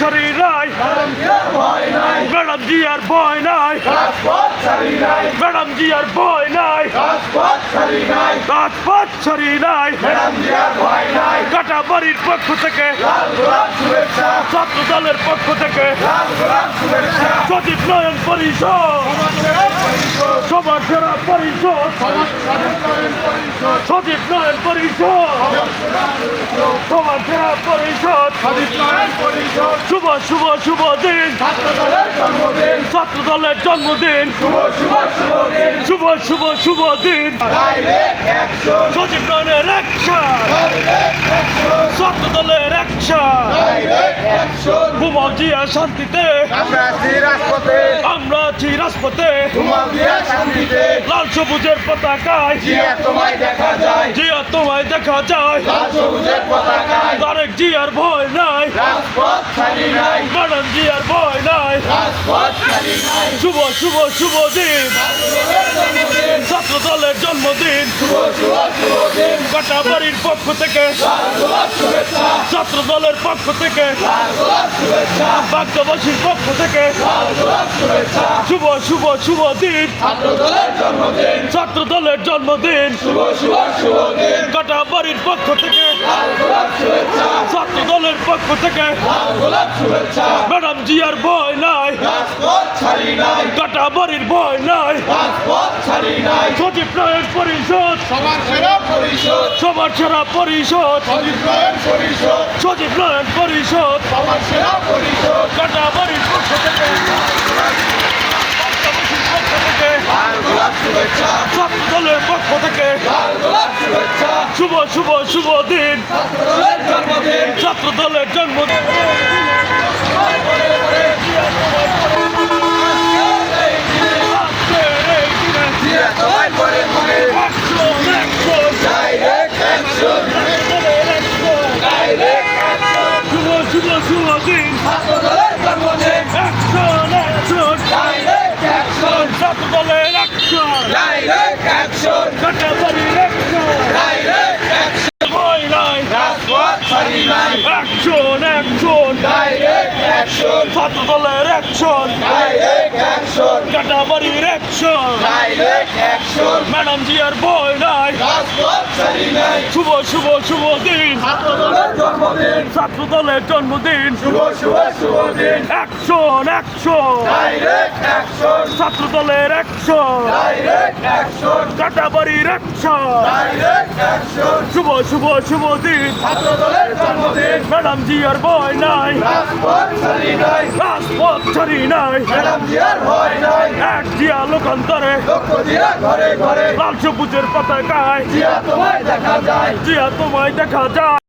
ছাড়ি নাই। ম্যাডাম জি আর ভয় নাই। ম্যাডাম জি আর ভয় নাই। রাজপথ ছাড়ি নাই। কাটা বাড়ির পক্ষ থেকে ছাত্র দলের পক্ষ থেকে, সচিব নয়ন পরিষদ। সবার সেরা পরিষদ। সচিব নয়ন পরিষদ। সবার সেরা পরিষদ। শুভ শুভ শুভ দিন। ছাত্র দলের জন্মদিন। শুভ শুভ শুভ দিন। নয়নের অ্যাকশন। ছাত্র দলের শান্তিতে। আমরা আছি রাজপথে। আমরা আছি রাজপথে। শান্তিতে লাল সবুজের পতাকায়। জিয়া তোমায় দেখা যায়। জিয়া তোমায় দেখা যায়। লাল সবুজের পতাকায়। তারেক জিয়ার ভয় নাই। রাজপথ খালি নাই। ম্যাডাম জিয়ার ভয় নাই। রাজপথ শুভ শুভ শুভ দিন। ছাত্র দলের জন্মদিন। কাটা বাড়ির পক্ষ থেকে। ছাত্র দলের পক্ষ থেকে। বাগদাবাসীর পক্ষ থেকে। শুভ শুভ শুভ দিন। ছাত্র দলের জন্মদিন। কাটা বাড়ির পক্ষ থেকে। ছাত্র দলের পক্ষ থেকে। ম্যাডাম জিয়ার ভয় নাই। রাজপথ ছাড়ি নাই। বাড়ির ভয় নাই। সচিব নয়ন পরিষদ। সবার সেরা পরিষদ। সবার সেরা পরিষদ। সচিব নয়ন পরিষদ। সবার সেরা পরিষদ। পক্ষ থেকে বাগদাবাসীর পক্ষ থেকে। ছাত্র দলের পক্ষ থেকে। শুভ শুভ শুভ দিন। দলের জন্মদিন। শুভ শুভ শুভ দিন দলের জন্মদিন action, action, ডাইরেক্ট অ্যাকশন ছাত্র দলের action, ডাইরেক্ট অ্যাকশন কাটাবাড়ির action, ডাইরেক্ট অ্যাকশন ভয় নাই, রাজপথ ছাড়ি নাই action, action, ডাইরেক্ট অ্যাকশন ছাত্র দলের action, direct action action, direct action madam ji আর ভয় নাই শুভ শুভ শুভ দিন ছাত্র দলের জন্মদিন ডাইরেক্ট অ্যাকশন ছাত্র দলের কাটাবাড়ির অ্যাকশন ডাইরেক্ট অ্যাকশন শুভ শুভ শুভ দিন ম্যাডাম জি আর ভয় নাই রাজপথ ছাড়ি নাই ম্যাডাম জিয়ার ভয় নাই এক জিয়া লোকান্তরে লাল সবুজের পতাকায় জিয়া তোমায় দেখা যায়। জিয়া তোমায় দেখা যায়।